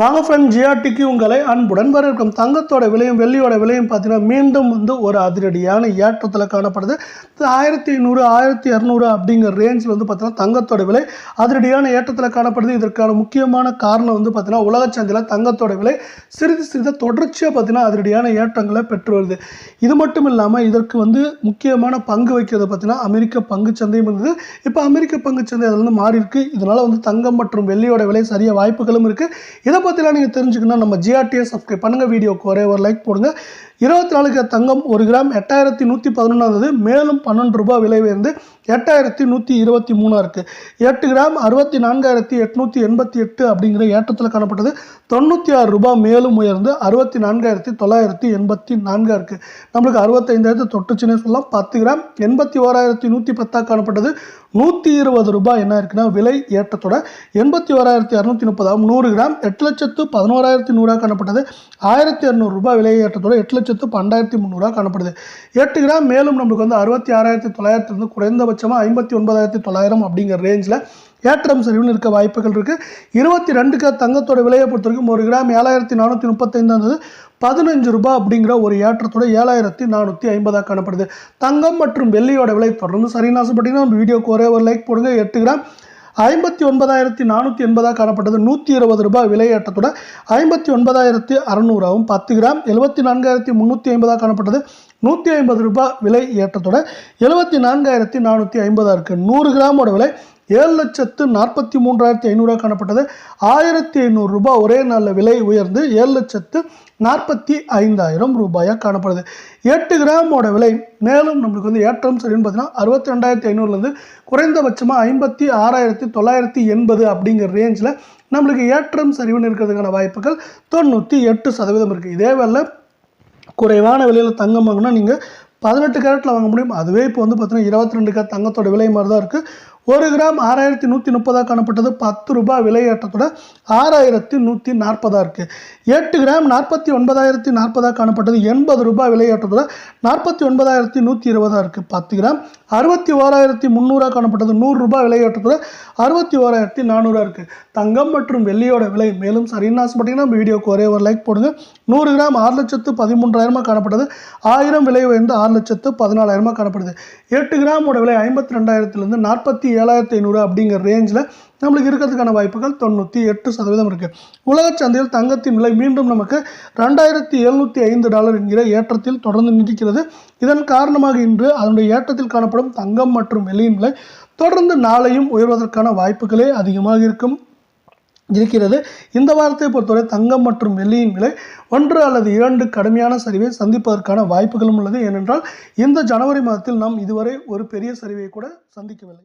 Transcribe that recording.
வாங்க ஃப்ரெண்ட் ஜிஆர்டிக்கு உங்களை அன்புடன் வரவேற்கும். தங்கத்தோட விலையும் வெள்ளியோட விலையும் பார்த்தீங்கன்னா மீண்டும் வந்து ஒரு அதிரடியான ஏற்றத்தில் காணப்படுது. ஆயிரத்தி ஐநூறு ஆயிரத்தி இரநூறு அப்படிங்கிற ரேஞ்சில் வந்து பார்த்தீங்கன்னா தங்கத்தோட விலை அதிரடியான ஏற்றத்தில் காணப்படுது. இதற்கான முக்கியமான காரணம் வந்து பார்த்தீங்கன்னா உலக சந்தையில் தங்கத்தோட விலை சிறிது சிறிது தொடர்ச்சியாக பார்த்தீங்கன்னா அதிரடியான ஏற்றங்களை பெற்று வருது. இது மட்டும் இல்லாமல் இதற்கு வந்து முக்கியமான பங்கு வைக்கிறது பார்த்தீங்கன்னா அமெரிக்க பங்கு சந்தையும் இருந்தது. இப்போ அமெரிக்க பங்கு சந்தை அதில் வந்து மாறி இருக்கு. இதனால் வந்து தங்கம் மற்றும் வெள்ளியோட விலை சரிய வாய்ப்புகளும் இருக்குது இதை பற்றிலாம் நீங்கள் தெரிஞ்சுக்கணும் நம்ம ஜிஆர்டிஎஸ் சப்ஸ்கிரைப் பண்ணுங்கள் வீடியோக்கு ஒரே ஒரு லைக் போடுங்க. இருபத்தி நாலுக்கு தங்கம் ஒரு கிராம் எட்டாயிரத்தி நூற்றி பதினொன்றாவது மேலும் பன்னெண்டு ரூபாய் விலை உயர்ந்து எட்டாயிரத்தி நூற்றி இருபத்தி மூணாக இருக்குது எட்டு கிராம் அறுபத்தி நான்காயிரத்தி எட்நூற்றி எண்பத்தி எட்டு அப்படிங்கிற ஏற்றத்தில் காணப்பட்டது. தொண்ணூற்றி ஆறு ரூபாய் மேலும் உயர்ந்து அறுபத்தி நான்காயிரத்தி தொள்ளாயிரத்தி எண்பத்தி நான்காக இருக்குது நம்மளுக்கு அறுபத்தைந்தாயிரத்து தொட்டுச்சுன்னே சொல்லலாம். பத்து கிராம் எண்பத்தி ஓராயிரத்தி நூற்றி பத்தாக காணப்பட்டது. நூற்றி இருபது ரூபாய் என்ன இருக்குன்னா விலை ஏற்றத்தோட எண்பத்தி ஓராயிரத்தி இரநூத்தி முப்பதாம் நூறு கிராம் எட்டு லட்சத்து பதினோராயிரத்தி நூறாக காணப்பட்டது. ஆயிரத்தி இரநூறு ரூபாய் விலை ஏற்றத்தோட எட்டு லட்சத்து பன்னெண்டாயிரத்தி முந்நூறுரூவா காணப்படுது. எட்டு கிராம் மேலும் நம்மளுக்கு வந்து அறுபத்தி ஆறாயிரத்தி தொள்ளாயிரத்துலேருந்து குறைந்தபட்சமாக ஐம்பத்தி ஒன்பதாயிரத்தி தொள்ளாயிரம் அப்படிங்கிற ரேஞ்சில் ஏற்றம் சரிவுன்னு இருக்க வாய்ப்புகள் இருக்குது இருபத்தி ரெண்டுக்கு தங்கத்தோட விலையை பொறுத்த வரைக்கும் ஒரு கிராம் ஏழாயிரத்தி நானூற்றி முப்பத்தைந்தாந்தது பதினஞ்சு ரூபாய் அப்படிங்கிற ஒரு ஏற்றத்தோட ஏழாயிரத்தி நானூற்றி ஐம்பதாக காணப்படுது. தங்கம் மற்றும் வெள்ளியோட விலை தொடர்ந்து சரின்னு ஆசைப்பட்டீங்கன்னா நம்ம வீடியோக்கு ஒரே ஒரு லைக் போடுங்க. எட்டு கிராம் ஐம்பத்தி ஒன்பதாயிரத்தி நானூற்றி எண்பதாக காணப்பட்டது. நூற்றி இருபது ரூபாய் விலையேற்றத்தோட ஐம்பத்தி ஒன்பதாயிரத்தி அறநூறாகவும் பத்து கிராம் எழுபத்தி நான்காயிரத்தி முந்நூற்றி ஐம்பதாக காணப்பட்டது. நூற்றி ஐம்பது ரூபாய் விலை ஏற்றத்தோட எழுபத்தி நான்காயிரத்தி நானூற்றி ஐம்பதாக இருக்குது நூறு கிராமோட விலை ஏழு லட்சத்து நாற்பத்தி மூன்றாயிரத்தி ஐநூறுரூவா காணப்பட்டது. ஆயிரத்தி ஐநூறு ரூபாய் ஒரே நாளில் விலை உயர்ந்து ஏழு லட்சத்து நாற்பத்தி ஐந்தாயிரம் ரூபாயாக காணப்படுது. எட்டு கிராமோட விலை மேலும் நம்மளுக்கு வந்து ஏற்றம் சரின்னு பார்த்தீங்கன்னா அறுபத்தி ரெண்டாயிரத்தி ஐநூறுலேருந்து குறைந்தபட்சமாக ஐம்பத்தி ஆறாயிரத்தி தொள்ளாயிரத்தி எண்பது அப்படிங்கிற ரேஞ்சில் நம்மளுக்கு ஏற்றம் சரிவுன்னு இருக்கிறதுக்கான வாய்ப்புகள் தொண்ணூற்றி எட்டு சதவீதம் இருக்குது இதே வேலை குறைவான விலையில் தங்கம் வாங்கினா நீங்கள் பதினெட்டு கேரட்டில் வாங்க முடியும். அதுவே இப்போ வந்து பார்த்தீங்கன்னா இருபத்தி ரெண்டு கேரட் தங்கத்தோட விலை மாதிரி தான் இருக்குது ஒரு கிராம் ஆறாயிரத்தி நூற்றி முப்பதாக காணப்பட்டது. பத்து ரூபாய் விலையேற்றத்தோட ஆறாயிரத்தி நூற்றி நாற்பதாக இருக்குது எட்டு கிராம் நாற்பத்தி ஒன்பதாயிரத்தி நாற்பதாக காணப்பட்டது. எண்பது ரூபாய் விலையேற்றத்தோட நாற்பத்தி ஒன்பதாயிரத்தி நூற்றி இருபதாக இருக்குது பத்து கிராம் அறுபத்தி ஓராயிரத்தி முந்நூறாக காணப்பட்டது. நூறு ரூபாய் அறுபத்தி ஓராயிரத்தி நானூறாக இருக்குது தங்கம் மற்றும் வெள்ளியோட விலை மேலும் சரின்னு ஆசைப்பட்டீங்கன்னா நம்ம வீடியோக்கு ஒரே ஒரு லைக் போடுங்க. நூறு கிராம் ஆறு லட்சத்து பதிமூன்றாயிரமாக காணப்பட்டது. ஆயிரம் விலை உயர்ந்து ஆறு லட்சத்து பதினாலாயிரமாக காணப்படுது. எட்டு கிராமோட விலை ஐம்பத்தி ரெண்டாயிரத்துலேருந்து நாற்பத்தி ஏழாயிரத்தி ஐநூறு அப்படிங்கிற ரேஞ்சில் நம்மளுக்கு இருக்கிறதுக்கான வாய்ப்புகள் தொண்ணூற்றி எட்டு சதவீதம் இருக்குது உலக சந்தையில் தங்கத்தின் விலை மீண்டும் நமக்கு ரெண்டாயிரத்தி எழுநூற்றி ஐந்து டாலர் என்கிற ஏற்றத்தில் தொடர்ந்து நீடிக்கிறது. இதன் காரணமாக இன்று அதனுடைய ஏற்றத்தில் காணப்படும் தங்கம் மற்றும் வெள்ளியின் விலை தொடர்ந்து நாளையும் உயர்வதற்கான வாய்ப்புகளே அதிகமாக இருக்கும். இருக்கிறது. இந்த வாரத்தை பொறுத்தவரை தங்கம் மற்றும் வெள்ளியின் விலை ஒன்று அல்லது இரண்டு கடுமையான சரிவை சந்திப்பதற்கான வாய்ப்புகளும் உள்ளது. ஏனென்றால் இந்த ஜனவரி மாதத்தில் நாம் இதுவரை ஒரு பெரிய சரிவை கூட சந்திக்கவில்லை.